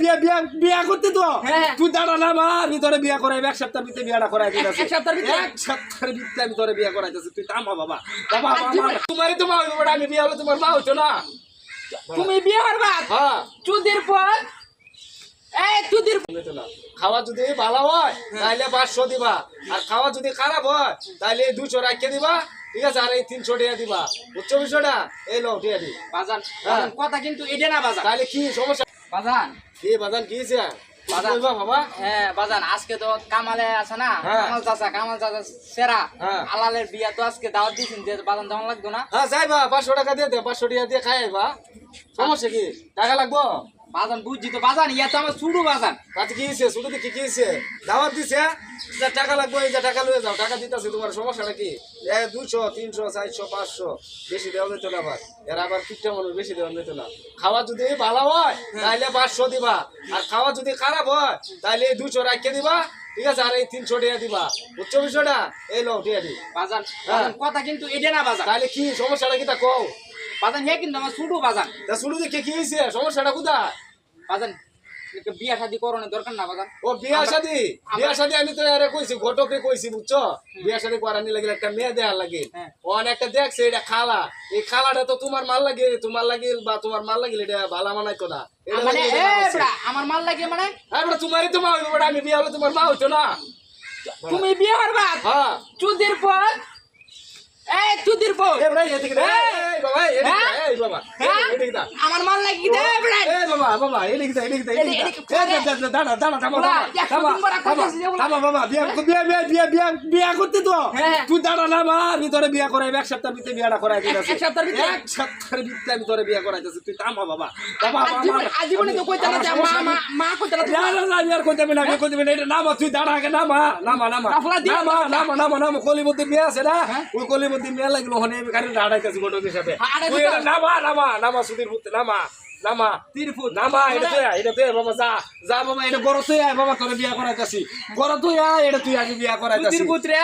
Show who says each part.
Speaker 1: বিয়ে বিয়ে বিয়ে করতে তো।
Speaker 2: হ্যাঁ।
Speaker 1: তুই দাঁড়া না মা আমি তোরে বিয়ে করাইবে এক সপ্তাহ ভিতরে বিয়েটা করাই দিতেছি।
Speaker 2: এক সপ্তাহের ভিতরে?
Speaker 1: এক সপ্তাহের ভিতরে আমি তোরে বিয়ে করাইতেছি তুই থামা বাবা বাবা তোমারই তো মা হইবে আমি বিয়ে হলে তোমার মা হইতো না।
Speaker 2: তুমি বিয়ে করবা?
Speaker 1: হ্যাঁ।
Speaker 2: চুদির পর? এই চুদির
Speaker 1: খাওয়া যদি ভালো হয় তাহলে পাঁচশো দিবা। আর খাওয়া যদি খারাপ হয় তাহলে দুশো রাখকে দিবা। ঠিক আছে আর এই তিনশো টাকা দিবা। বুঝছ বিষয়টা? এই লো ঠিক আছে
Speaker 2: বাজান
Speaker 1: হ্যাঁ।
Speaker 2: কথা কিন্তু এটা না বাজান।
Speaker 1: তাহলে কি সমস্যা?
Speaker 2: বাজান।
Speaker 1: কি বাজান কি হয়েছে
Speaker 2: হ্যাঁ আজকে তো কামালে আছে না
Speaker 1: হ্যাঁ।
Speaker 2: কামাল চাচা কামাল চাচা সেরা।
Speaker 1: হ্যাঁ।
Speaker 2: আলালের বিয়া তো আজকে দাওয়াত দিয়েছেন যে বাজান তেমন লাগতো না?
Speaker 1: হ্যাঁ যাইবা পাঁচশো টাকা দিয়ে দে পাঁচশো টাকা দিয়ে খাই আইবা। সমস্যা কি? টাকা লাগবো?
Speaker 2: বাজান বুঝছি তো বাজান ইয়া তো আমার শুরু বাজান।
Speaker 1: কাছে কি হয়েছে? শুধু কি কি হয়েছে? দাওয়াত দিছে? যা টাকা লাগবে এই যা টাকা লয়ে যাও টাকা দিতেছে তোমার সমস্যাটা কি এ দুশো তিনশো চারশো পাঁচশো বেশি দেওয়া যেত না আবার। এর আবার পিঠটা মানুষ বেশি দেওয়া যেত না। খাওয়া যদি ভালো হয় তাহলে পাঁচশো দিবা। আর খাওয়া যদি খারাপ হয় তাহলে এই দুশো রাখিয়ে দিবা। ঠিক আছে আর এই তিনশো টাকা দিবা। বুঝছ বিষয়টা? এই লো ঠিক আছে
Speaker 2: বাজান
Speaker 1: হ্যাঁ।
Speaker 2: কথা কিন্তু এটা না বাজান।
Speaker 1: তাহলে কি সমস্যাটা কি তা কও?
Speaker 2: বাজান হে কিন্তু আমার শুরু বাজান।
Speaker 1: তা শুরু দেখে কি হয়েছে? সমস্যাটা কোথায়?
Speaker 2: বাজান বিয়া শাদি করণের দরকার না বাজান।
Speaker 1: ও বিয়া শাদি? বিয়া শাদি আমি তো আরে কইছি ঘটকে কইছি বুঝছ? বিয়া শাদি করানি লাগে একটা মেয়ে দেয়া লাগে।
Speaker 2: হ্যাঁ।
Speaker 1: ও একটা দেখছে এটা খালা। এই খালাটা তো তোমার মাল লাগে তোমার লাগিল বা তোমার মাল লাগিল এটা ভালো মানাইতো না।
Speaker 2: মানে এ বড়া, আমার মাল লাগে মানে?
Speaker 1: হ্যাঁ বেটা, তোমারই তো মা হইবে বেটা, আমি বিয়া হলে তোমার মা হইতো না।
Speaker 2: তুমি বিয়ে করবা
Speaker 1: হ্যাঁ।
Speaker 2: চুদির পর এই চুদির পর।
Speaker 1: এই বেটা, এদিকে দে।
Speaker 2: এই!
Speaker 1: এই বাবা, এদিকে
Speaker 2: হ্যাঁ?
Speaker 1: দে,
Speaker 2: হ্যাঁ? আমার মাল লাগি দে বড়া
Speaker 1: এই বাবা, বাবা, এদিকে দে, এদিকে এদিকে দাঁড়া, দাঁড়া, থামো,
Speaker 2: বাবা,
Speaker 1: থামো, বিয়া, বিয়া, বিয়া, বিয়া, বিয়া, বিয়া করতে তো
Speaker 2: হ্যাঁ।
Speaker 1: তুই দাঁড়া না মা আমি তোরে বিয়া করাইবে এক সপ্তাহ ভিতরে বিয়াটা করাই
Speaker 2: এক সপ্তাহের ভিতরে?
Speaker 1: এক সপ্তাহের ভিতরে আমি তোরে বিয়া তুই থামো বাবা বাবা
Speaker 2: আজীবনে তো কইতা না মা মা মা কইতা না
Speaker 1: না, না, না, আমি আর কইতে না, আমি কইতে না, এটা নামা, তুই দাঁড়া আগে নামা, নামা, নামা।
Speaker 2: নাফলা দিয়ে
Speaker 1: নামা, নামা, নামা, নামা, কলির মধ্যে মেয়ে আছে না?
Speaker 2: হ্যাঁ?
Speaker 1: ওই কলির মধ্যে মেয়ে লাগল, আমি গাড়ি দাঁড়াইতেছি সাথে।
Speaker 2: হ্যাঁ,
Speaker 1: নামা, নামা, নামা, সুধীর পুত্র, নামা, নামা।
Speaker 2: তিন
Speaker 1: নামা, এটা তুই এটা তুই বাবা, যা, যা বাবা, এটা গড় তুই আয়, বাবা, তোরে বিয়া করাইতাছি। গড় তুই আয়, এটা তুই আগে বিয়া করাইতাছি।
Speaker 2: চুদির পুত্রে